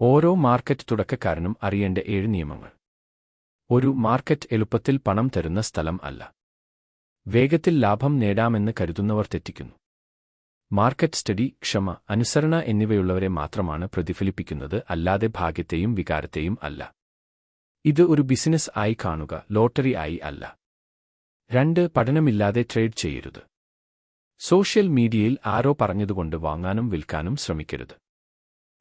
ഓരോ മാർക്കറ്റ് തുടക്കക്കാരനും അറിയേണ്ട ഏഴ് നിയമങ്ങൾ. ഒരു മാർക്കറ്റ് എളുപ്പത്തിൽ പണം തരുന്ന സ്ഥലം അല്ല. വേഗത്തിൽ ലാഭം നേടാമെന്ന് കരുതുന്നവർ തെറ്റിക്കുന്നു. മാർക്കറ്റ് സ്റ്റഡി ക്ഷമ അനുസരണ എന്നിവയുള്ളവരെ മാത്രമാണ് പ്രതിഫലിപ്പിക്കുന്നത് അല്ലാതെ ഭാഗ്യത്തെയും വികാരത്തെയും അല്ല. ഇത് ഒരു ബിസിനസ് ആയി കാണുക ലോട്ടറി ആയി അല്ല. രണ്ട് പഠനമില്ലാതെ ട്രേഡ് ചെയ്യരുത്. സോഷ്യൽ മീഡിയയിൽ ആരോ പറഞ്ഞതുകൊണ്ട് വാങ്ങാനും വിൽക്കാനും ശ്രമിക്കരുത്.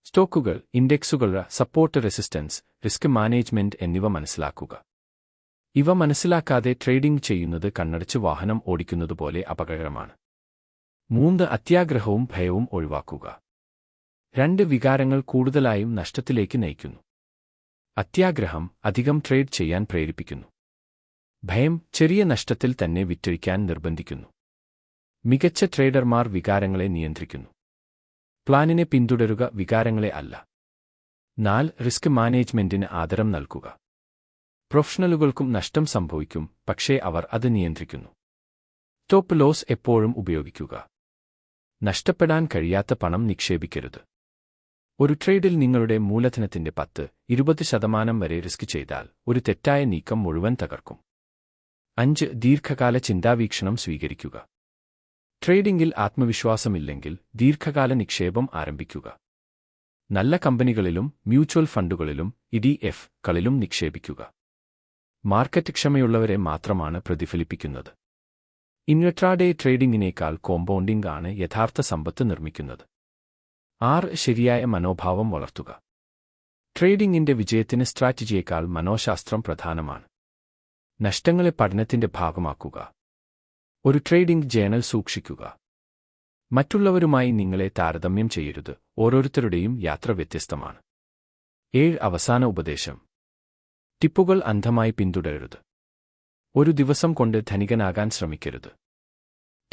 സ്റ്റോക്കുകൾ ഇൻഡെക്സുകൾ സപ്പോർട്ട് റെസിസ്റ്റൻസ് റിസ്ക് മാനേജ്മെന്റ് എന്നിവ മനസ്സിലാക്കുക. ഇവ മനസ്സിലാക്കാതെ ട്രേഡിംഗ് ചെയ്യുന്നത് കണ്ണടച്ച് വാഹനം ഓടിക്കുന്നതുപോലെ അപകടകരമാണ്. മൂന്ന് അത്യാഗ്രഹവും ഭയവും ഒഴിവാക്കുക. രണ്ട് വികാരങ്ങൾ കൂടുതലായും നഷ്ടത്തിലേക്ക് നയിക്കുന്നു. അത്യാഗ്രഹം അധികം ട്രേഡ് ചെയ്യാൻ പ്രേരിപ്പിക്കുന്നു. ഭയം ചെറിയ നഷ്ടത്തിൽ തന്നെ വിറ്റഴിക്കാൻ നിർബന്ധിക്കുന്നു. മികച്ച ട്രേഡർമാർ വികാരങ്ങളെ നിയന്ത്രിക്കുന്നു. പ്ലാനിനെ പിന്തുടരുക വികാരങ്ങളെ അല്ല. നാല് റിസ്ക് മാനേജ്മെന്റിന് ആദരം നൽകുക. പ്രൊഫഷണലുകൾക്കും നഷ്ടം സംഭവിക്കും പക്ഷേ അവർ അത് നിയന്ത്രിക്കുന്നു. ടോപ്പ് ലോസ് എപ്പോഴും ഉപയോഗിക്കുക. നഷ്ടപ്പെടാൻ കഴിയാത്ത പണം നിക്ഷേപിക്കരുത്. ഒരു ട്രേഡിൽ നിങ്ങളുടെ മൂലധനത്തിന്റെ പത്ത് ഇരുപത് ശതമാനം വരെ റിസ്ക് ചെയ്താൽ ഒരു തെറ്റായ നീക്കം മുഴുവൻ തകർക്കും. അഞ്ച് ദീർഘകാല ചിന്താവീക്ഷണം സ്വീകരിക്കുക. ട്രേഡിംഗിൽ ആത്മവിശ്വാസമില്ലെങ്കിൽ ദീർഘകാല നിക്ഷേപം ആരംഭിക്കുക. നല്ല കമ്പനികളിലും മ്യൂച്വൽ ഫണ്ടുകളിലും ഇ ഡി എഫ് കളിലും നിക്ഷേപിക്കുക. മാർക്കറ്റ് ക്ഷമയുള്ളവരെ മാത്രമാണ് പ്രതിഫലിപ്പിക്കുന്നത്. ഇൻവെട്രാഡേ ട്രേഡിംഗിനേക്കാൾ കോമ്പൗണ്ടിംഗ് ആണ് യഥാർത്ഥ സമ്പത്ത് നിർമ്മിക്കുന്നത്. ആറ് ശരിയായ മനോഭാവം വളർത്തുക. ട്രേഡിംഗിന്റെ വിജയത്തിന് സ്ട്രാറ്റജിയേക്കാൾ മനോശാസ്ത്രം പ്രധാനമാണ്. നഷ്ടങ്ങളെ പഠനത്തിന്റെ ഭാഗമാക്കുക. ഒരു ട്രേഡിംഗ് ജേണൽ സൂക്ഷിക്കുക. മറ്റുള്ളവരുമായി നിങ്ങളെ താരതമ്യം ചെയ്യരുത്. ഓരോരുത്തരുടെയും യാത്ര വ്യത്യസ്തമാണ്. ഏഴ് അവസാന ഉപദേശം. ടിപ്പുകൾ അന്ധമായി പിന്തുടരരുത്. ഒരു ദിവസം കൊണ്ട് ധനികനാകാൻ ശ്രമിക്കരുത്.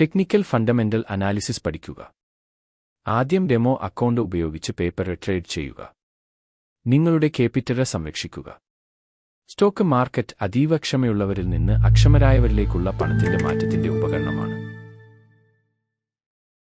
ടെക്നിക്കൽ ഫണ്ടമെന്റൽ അനാലിസിസ് പഠിക്കുക. ആദ്യം ഡെമോ അക്കൗണ്ട് ഉപയോഗിച്ച് പേപ്പർ ട്രേഡ് ചെയ്യുക. നിങ്ങളുടെ കേപിറ്റൽ സംരക്ഷിക്കുക. സ്റ്റോക്ക് മാർക്കറ്റ് അതീവ ക്ഷമയുള്ളവരിൽ നിന്ന് അക്ഷമരായവരിലേക്കുള്ള പണത്തിന്റെ മാറ്റത്തിന്റെ ഉപകരണമാണ്.